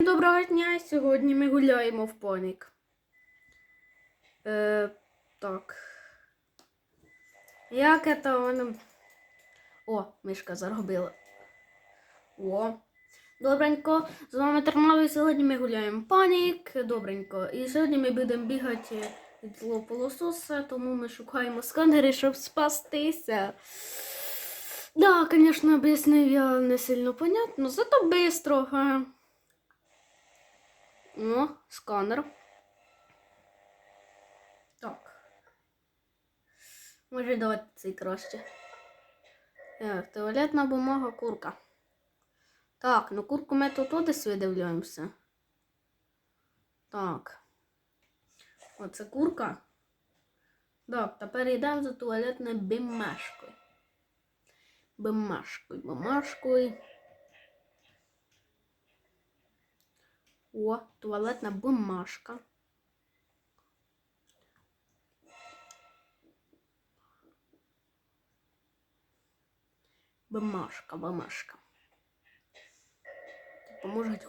Доброго дня! Сьогодні ми гуляємо в поник. Е, так. Як это воно? О, мишка заробила. О. Добренько. З вами Терновий. Сьогодні ми гуляємо в панік. Добренько. І сьогодні ми будемо бігати від злого полососа, тому ми шукаємо сканери, щоб спастися. Да, звісно, об'яснив я не сильно понятно, зато бистро. О, сканер. Так. Може давати цей краще. Так, туалетна бумага, курка. Так, ну курку ми тут десь видивляємося. Так. Оце курка. Так, тепер йдемо за туалетною бимашкою. Бимашкою, бимашкою. О, туалетна бумажка. Бумажка, бумажка. Поможет.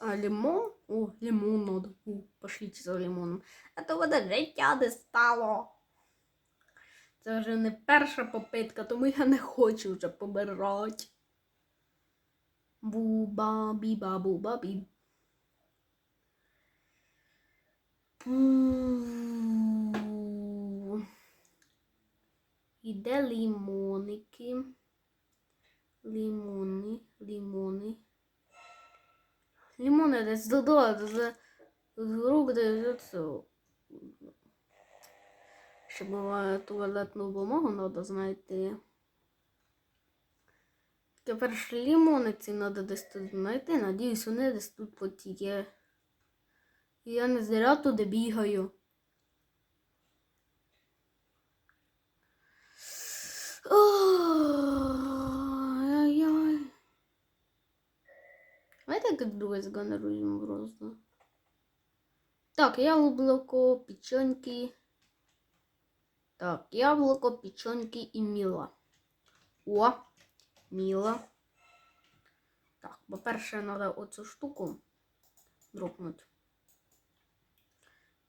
А лимон? О, лимон надо. У, пошлите за лимоном. А то вода життя не стало. Це вже не перша попитка, тому я не хочу вже помирати. Буба, біба, буба, біб. Іде лимоники. Лимони, лимони. Лимони, да, да, да, да, вдруг дается. Щоб туалетну бумагу треба знайти. Тепер ж лімони ці треба десь тут знайти. Надіюсь, вони десь тут потіє. І я не зря туди бігаю. Ой-ой-ой. Давайте друге згенеруємо просто. Так, яблуко, печеньки. Так, яблуко, печеньки і міла. О, міла. Так, по-перше, треба оцю штуку дропнути.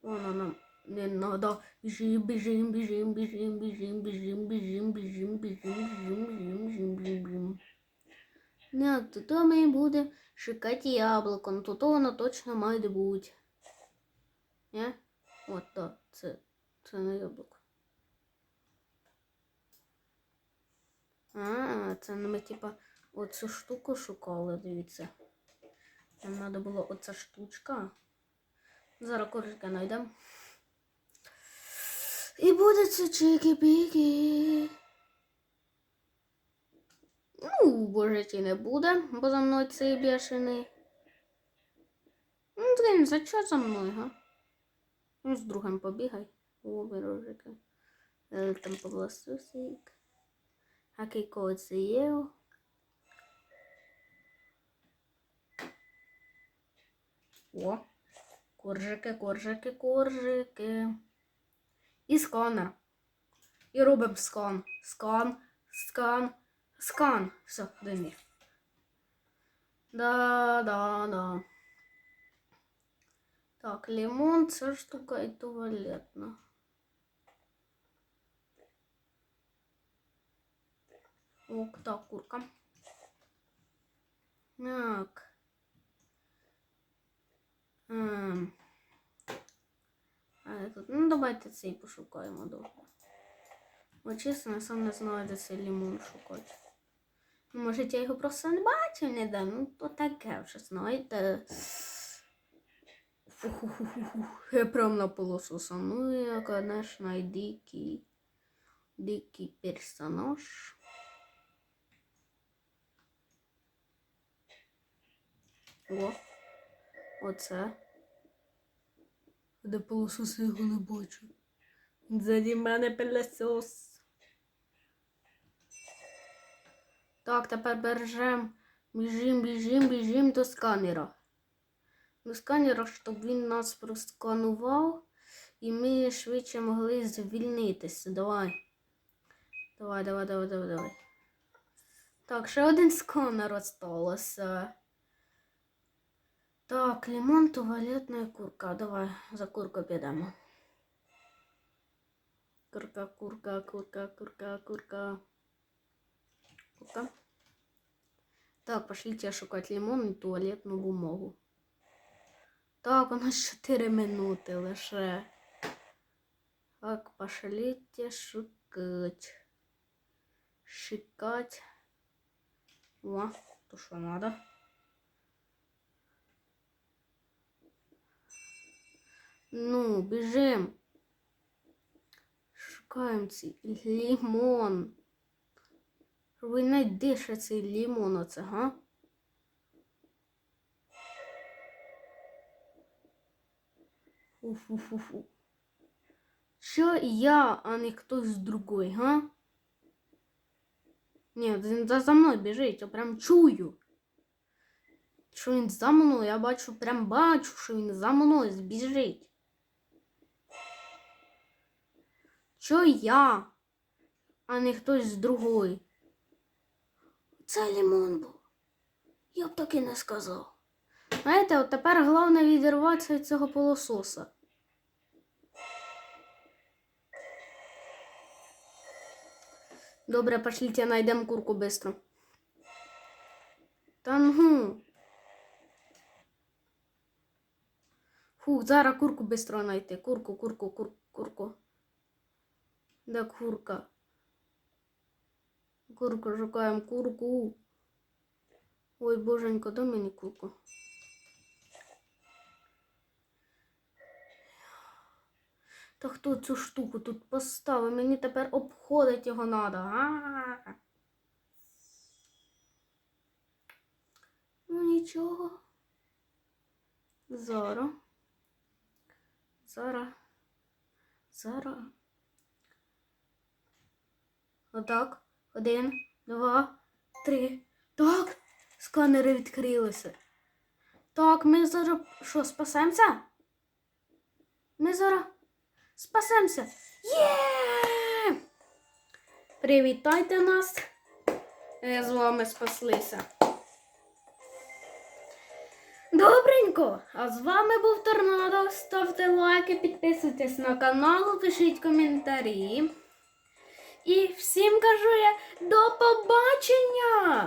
Вона нам не треба. Біжим, біжим, біжим, біжим, біжим, біжим, біжим, біжим, біжим, біжим, біжим, біжим, біжим. Не, тут ми буде шукати яблуко, ну тут воно точно має бути. Не? От, так, це, це не яблуко. А, це ми типа оцю штуку шукали, дивіться. Нам треба було оця штучка. Зараз коржика знайдемо. І буде це чики-піки. Ну, боже, чи не буде, бо за мною цей бешений. Ну, блин, за що за мною, га? Ну, з другим побігай. О, вирожика. Там побласусик. Це є? О, коржики, коржики, коржики. І сканер. І робимо скан. Скан, скан, скан. Все, диві. Да, да, да. Так, лимон, це штука і туалетна. Ок, так, курка. Так. Ем. А тут, ну давайте цей пошукаємо довго. Бо чесно, я сам не знаю, де цей лимон шукати. Ну, Може, я його просто не бачив ніде, ну то таке вже, знаєте. Фу-ху-ху-ху. Я прям на полосу Ну, я, конечно, дикий, дикий персонаж. О, оце. Де пилосос я його не бачу. Ззаді мене пилосос. Так, тепер бережем. Біжим, біжим, біжим до сканера. До сканера, щоб він нас просканував. І ми швидше могли звільнитися. Давай. Давай, давай, давай, давай, давай. Так, ще один сканер осталося. Так, лимон, туалетна курка. Давай за курку підемо. Курка, курка, курка, курка, курка. Курка. Так, пошлите шукати лимон і туалетну бумагу. Так, у нас 4 минути лише. Так, пошлите шукать. Шикать. О, то що надо. Ну, біжим. Шукаємо цей лимон. Ви дише цей лимон оце, га? Фу-фу-фу-фу. Що я, а не хтось другой, га? Ні, він за мною біжить, я прям чую. Що він за мною, я бачу, прям бачу, що він за мною збіжить. Що я, а не хтось другой? Це лимон був. Я б так і не сказав. Знаєте, от тепер головне відірватися від цього полососа. Добре, пошліть, найдемо курку быстро. Та ну. Фу, зараз курку быстро знайти. Курку, курку, курку, курку. Де курка? Курку шукаємо, курку. Ой, боженько, дай мені курку. Та хто цю штуку тут поставив? Мені тепер обходить його надо. А-а-а. Ну нічого. Зараз. Зараз. Зараз. Отак. Один, два, три. Так. Сканери відкрилися. Так, ми зараз що, спасемося? Ми зараз спасемося. Є! Привітайте нас. Е, З вами спаслися. Добренько! А з вами був Торнадо. Ставте лайки, підписуйтесь на канал, пишіть коментарі. І всім кажу я до побачення!